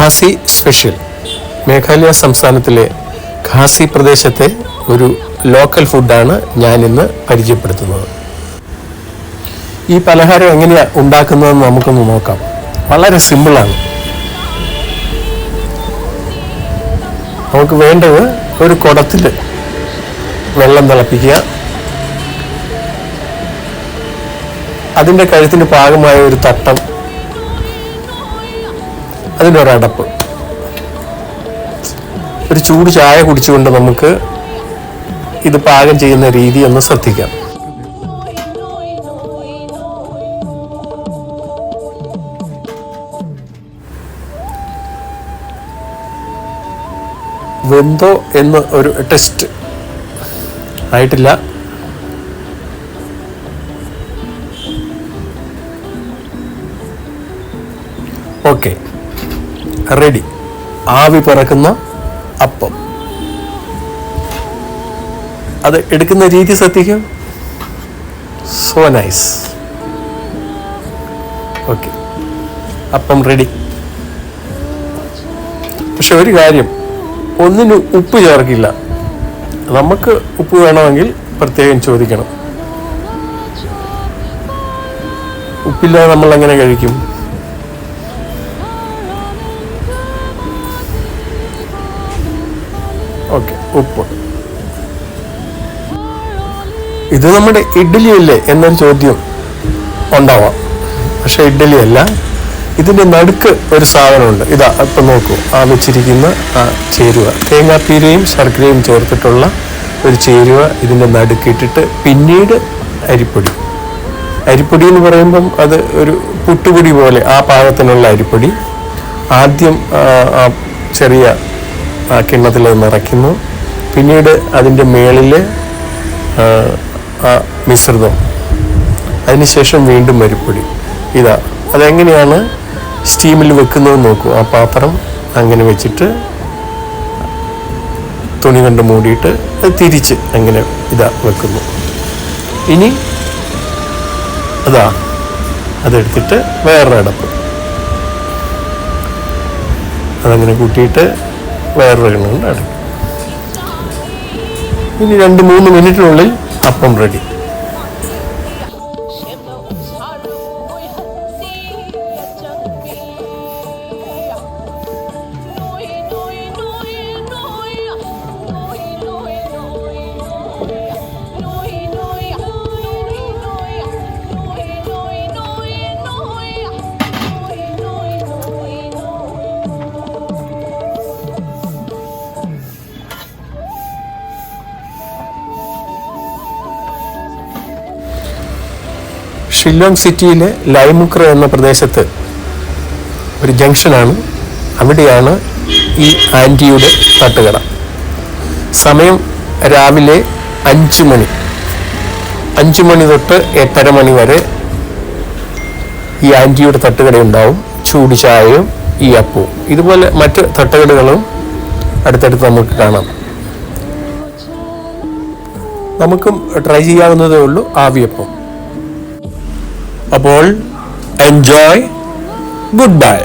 Khasi special. Meghalaya സംസ്ഥാനത്തിലെ ഖാസി പ്രദേശത്തെ ഒരു ലോക്കൽ ഫുഡാണ് ഞാൻ ഇന്ന് പരിചയപ്പെടുത്തുന്നത്. ഈ പലഹാരം എങ്ങനെയാണ് ഉണ്ടാക്കുന്നതെന്ന് നമുക്കൊന്ന് നോക്കാം. വളരെ സിമ്പിളാണ്. നമുക്ക് വേണ്ടത് ഒരു കുടത്തിൽ വെള്ളം തിളപ്പിക്കുക. അതിന്റെ കഴുത്തിന് ഭാഗമായ ഒരു തട്ടം അതിനൊരടപ്പ്. ഒരു അടപ്പ് ഒരു ചൂട് ചായ കുടിച്ചുകൊണ്ട് നമുക്ക് ഇത് പാകം ചെയ്യുന്ന രീതി ഒന്ന് ശ്രദ്ധിക്കാം. വെന്തോ എന്ന് ഒരു ടെസ്റ്റ് ആയിട്ടില്ല. ഓക്കെ. റെഡി. ആവി പറക്കുന്ന അപ്പം. അത് എടുക്കുന്ന രീതി ശ്രദ്ധിക്കും. സോ നൈസ് ഓക്കെ അപ്പം റെഡി പക്ഷെ ഒരു കാര്യം ഒന്നിന് ഉപ്പ് ചേർക്കില്ല. നമുക്ക് ഉപ്പ് വേണമെങ്കിൽ പ്രത്യേകം ചോദിക്കണം. ഉപ്പില്ലാതെ നമ്മൾ എങ്ങനെ കഴിക്കും? ഓക്കെ ഉപ്പ്. ഇത് നമ്മുടെ ഇഡ്ഡലി അല്ലേ എന്നൊരു ചോദ്യം ഉണ്ടാവാം. പക്ഷെ ഇഡ്ഡലി അല്ല ഇതിന്റെ നടുക്ക് ഒരു സാധനമുണ്ട്. ഇതാ ഇപ്പം നോക്കൂ. ആ വെച്ചിരിക്കുന്ന ആ ചേരുവ. തേങ്ങാപ്പീരയും ശർക്കരയും ചേർത്തിട്ടുള്ള ഒരു ചേരുവ ഇതിന്റെ നടുക്കിട്ടിട്ട് പിന്നീട് അരിപ്പൊടി. അരിപ്പൊടി എന്ന് പറയുമ്പം അത് ഒരു പുട്ടുപൊടി പോലെ ആ പാകത്തിനുള്ള അരിപ്പൊടി. ആദ്യം ചെറിയ ആ കിണ്ണത്തിൽ അത് നിറയ്ക്കുന്നു. പിന്നീട് അതിന്റെ മേളിൽ ആ മിശ്രിതം. അതിനുശേഷം വീണ്ടും മരിപ്പൊടി ഇതാ അതെങ്ങനെയാണ് സ്റ്റീമിൽ വെക്കുന്നത് നോക്കൂ. ആ പാത്രം അങ്ങനെ വെച്ചിട്ട് തുണി കൊണ്ട് മൂടിയിട്ട് അത് തിരിച്ച് അങ്ങനെ ഇതാ വെക്കുന്നു. ഇനി അതാ അതെടുത്തിട്ട് വേറൊരു അടപ്പ് അതങ്ങനെ കൂട്ടിയിട്ട് വേറൊരു കിണറുണ്ട് ഇനി രണ്ട് മൂന്ന് മിനിറ്റിനുള്ളിൽ അപ്പം റെഡി ഷില്ലോങ് സിറ്റിയിലെ ലൈമുക്ര എന്ന പ്രദേശത്ത് ഒരു ജംഗ്ഷനാണ്. അവിടെയാണ് ഈ ആന്റിയുടെ തട്ടുകട. സമയം രാവിലെ അഞ്ച് മണി. അഞ്ച് മണി തൊട്ട് എട്ടര മണി വരെ ഈ ആന്റിയുടെ തട്ടുകട ഉണ്ടാവും ചൂട് ചായയും ഈ അപ്പവും. ഇതുപോലെ മറ്റ് തട്ടുകടകളും അടുത്തടുത്ത് നമുക്ക് കാണാം. നമുക്കും ട്രൈ ചെയ്യാവുന്നതേ ഉള്ളൂ. ആവിയപ്പം. അപ്പോൾ എൻജോയ് ഗുഡ് ബൈ